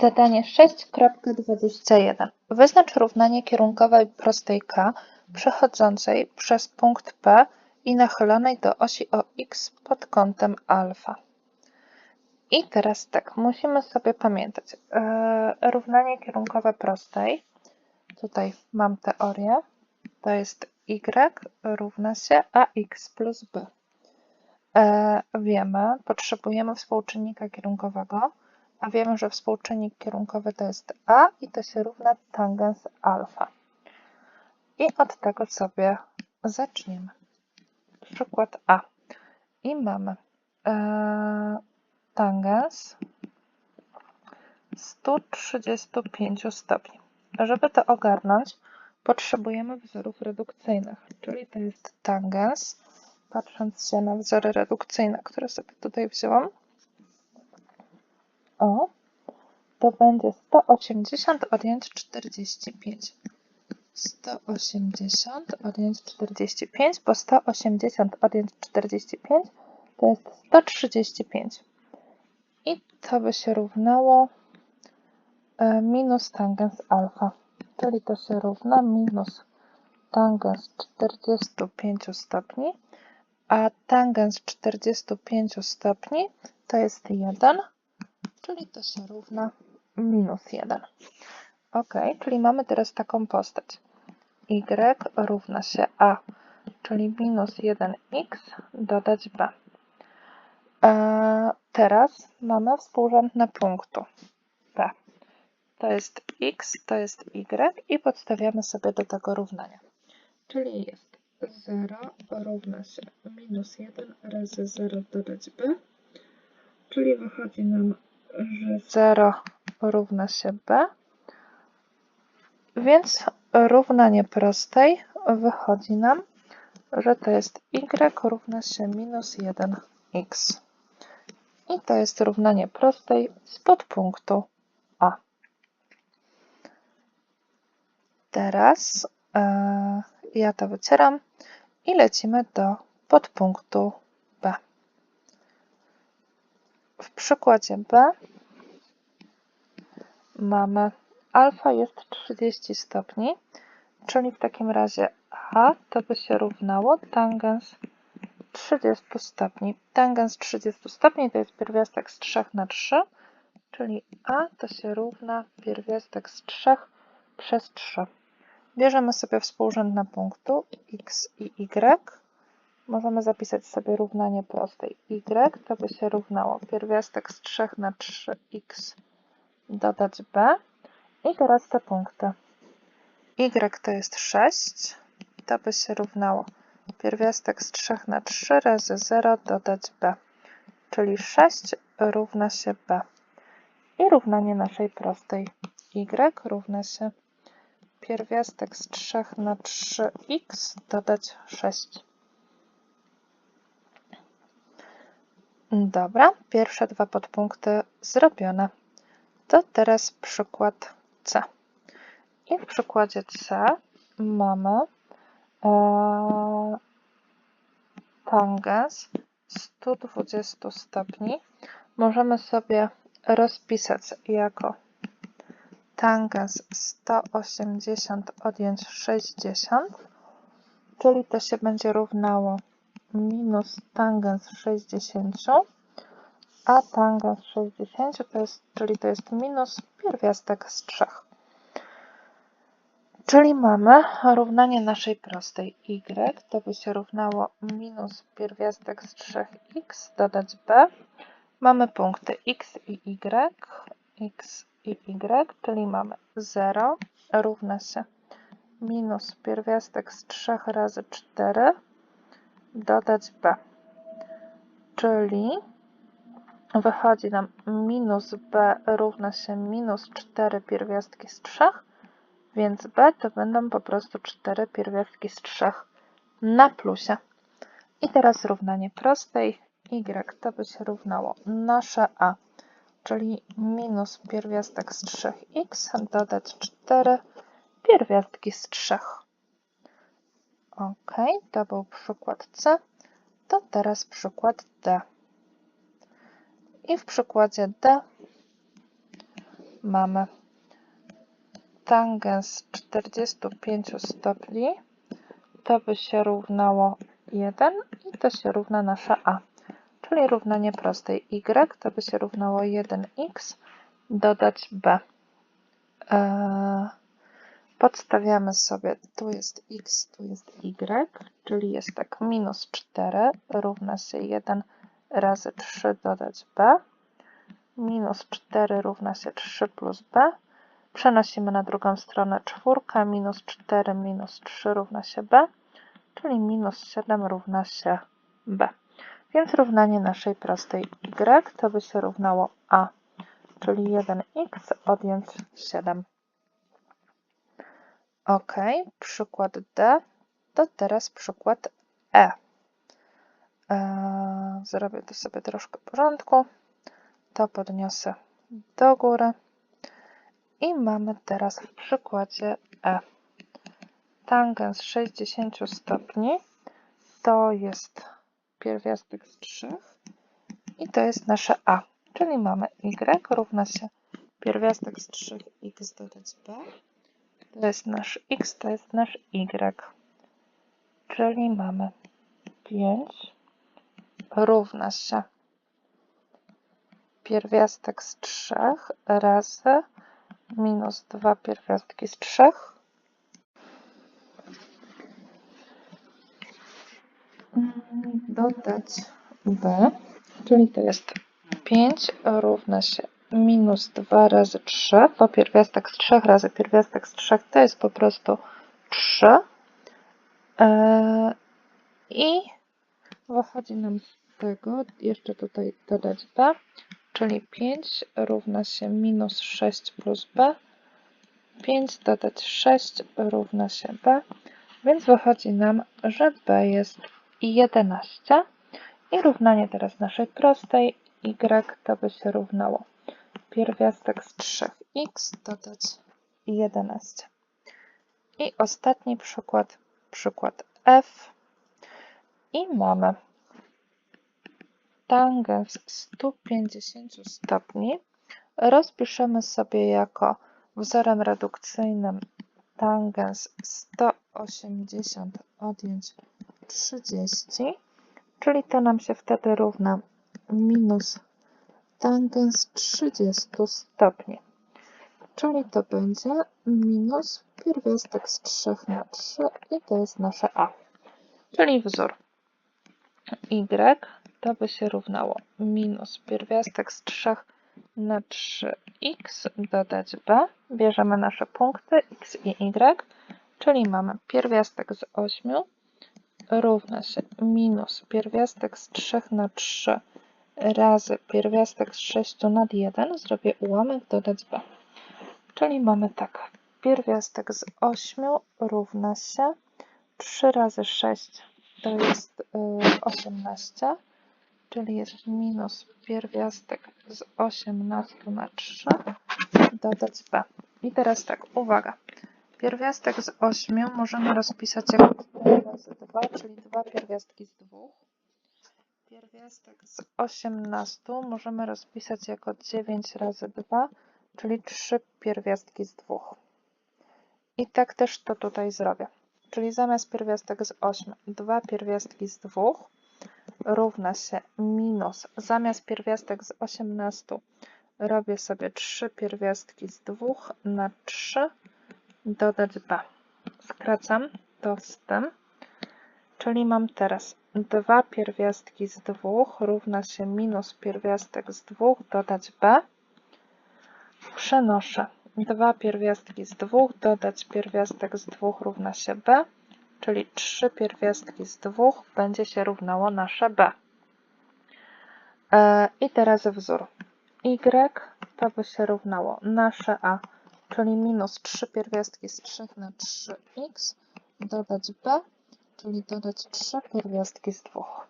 Zadanie 6.21. Wyznacz równanie kierunkowej prostej k przechodzącej przez punkt P i nachylonej do osi o x pod kątem alfa. I teraz tak, musimy sobie pamiętać. e, równanie kierunkowe prostej. Tutaj mam teorię. To jest y równa się ax plus b. E, wiemy, potrzebujemy współczynnika kierunkowego, a wiemy, że współczynnik kierunkowy to jest a i to się równa tangens alfa. I od tego sobie zaczniemy. Przykład a. I mamy e, tangens 135 stopni. Żeby to ogarnąć, potrzebujemy wzorów redukcyjnych, czyli to jest tangens, patrząc się na wzory redukcyjne, które sobie tutaj wzięłam. O, to będzie 180 odjąć 45. 180 odjąć 45, bo 180 odjąć 45 to jest 135. I to by się równało e, minus tangens alfa, czyli to się równa minus tangens 45 stopni, a tangens 45 stopni to jest 1, czyli to się równa minus 1. Ok, czyli mamy teraz taką postać. y równa się a, czyli minus 1x dodać b. E, teraz mamy współrzędne punktu p. To jest x, to jest y i podstawiamy sobie do tego równania. Czyli jest 0 równa się minus 1 razy 0 dodać b, czyli wychodzi nam, 0 równa się b, więc równanie prostej wychodzi nam, że to jest y równa się minus 1x. I to jest równanie prostej z podpunktu A. Teraz e, ja to wycieram i lecimy do podpunktu. W przykładzie B mamy alfa jest 30 stopni, czyli w takim razie A to by się równało tangens 30 stopni. Tangens 30 stopni to jest pierwiastek z 3 na 3, czyli A to się równa pierwiastek z 3 przez 3. Bierzemy sobie współrzędne punktu x i y. Możemy zapisać sobie równanie prostej. y to by się równało pierwiastek z 3 na 3x dodać b. I teraz te punkty. y to jest 6, to by się równało pierwiastek z 3 na 3 razy 0 dodać b, czyli 6 równa się b. I równanie naszej prostej y równa się pierwiastek z 3 na 3x dodać 6. Dobra, pierwsze dwa podpunkty zrobione. To teraz przykład C. I w przykładzie C mamy e, tangens 120 stopni. Możemy sobie rozpisać jako tangens 180 odjąć 60, czyli to się będzie równało minus tangens 60, a tangens 60 to jest, czyli to jest minus pierwiastek z 3. Czyli mamy równanie naszej prostej y, to by się równało minus pierwiastek z 3x dodać b. Mamy punkty x i y, x i y, czyli mamy 0 równa się minus pierwiastek z 3 razy 4 dodać b. Czyli wychodzi nam minus b równa się minus 4 pierwiastki z 3, więc b to będą po prostu 4 pierwiastki z 3 na plusie. I teraz równanie prostej y to by się równało nasze a, czyli minus pierwiastek z 3x dodać 4 pierwiastki z 3. Ok, to był przykład C. To teraz przykład D. I w przykładzie D mamy tangens 45 stopni, to by się równało 1 i to się równa nasza a. Czyli równanie prostej y to by się równało 1x dodać b. Eee, podstawiamy sobie, tu jest x, tu jest y, czyli jest tak minus 4 równa się 1 razy 3 dodać b. Minus 4 równa się 3 plus b. Przenosimy na drugą stronę czwórkę, minus 4 minus 3 równa się b, czyli minus 7 równa się b. Więc równanie naszej prostej y to by się równało a, czyli 1x odjąć 7. Ok, przykład D, to teraz przykład E. Eee, zrobię tu sobie troszkę porządku. To podniosę do góry. I mamy teraz w przykładzie E. Tangens 60 stopni to jest pierwiastek z 3 i to jest nasze A. Czyli mamy y równa się pierwiastek z 3x dodać b. To jest nasz x, to jest nasz y. Czyli mamy 5 równa się pierwiastek z 3 razy minus 2 pierwiastki z 3. Dodać b, czyli to jest 5 równa się minus 2 razy 3, bo pierwiastek z 3 razy pierwiastek z 3 to jest po prostu 3. Eee, I wychodzi nam z tego jeszcze tutaj dodać b, czyli 5 równa się minus 6 plus b. 5 dodać 6 równa się b, więc wychodzi nam, że b jest 11. I równanie teraz naszej prostej y to by się równało pierwiastek z 3x dodać 11. I ostatni przykład, przykład f. I mamy tangens 150 stopni rozpiszemy sobie jako wzorem redukcyjnym tangens 180 odjąć 30, czyli to nam się wtedy równa minus tangens 30 stopni. Czyli to będzie minus pierwiastek z 3 na 3 i to jest nasze a. Czyli wzór y to by się równało minus pierwiastek z 3 na 3x dodać b. Bierzemy nasze punkty x i y, czyli mamy pierwiastek z 8 równa się minus pierwiastek z 3 na 3 razy pierwiastek z 6 nad 1. Zrobię ułamek dodać b. Czyli mamy tak, pierwiastek z 8 równa się 3 razy 6 to jest 18, y, czyli jest minus pierwiastek z 18 na 3 dodać b. I teraz tak, uwaga. Pierwiastek z 8 możemy rozpisać jako 4 razy 2, czyli 2 pierwiastki z 2. Pierwiastek z 18 możemy rozpisać jako 9 razy 2, czyli 3 pierwiastki z 2. I tak też to tutaj zrobię. Czyli zamiast pierwiastek z 8, 2 pierwiastki z 2 równa się minus, zamiast pierwiastek z 18 robię sobie 3 pierwiastki z 2 na 3 dodać b. Skracam to z tym, czyli mam teraz 2 pierwiastki z 2 równa się minus pierwiastek z 2 dodać b. Przenoszę 2 pierwiastki z 2 dodać pierwiastek z 2 równa się b, czyli 3 pierwiastki z 2 będzie się równało nasze b. E, I teraz wzór y to by się równało nasze a, czyli minus 3 pierwiastki z 3 na 3x dodać b, czyli dodać 3 pierwiastki z 2.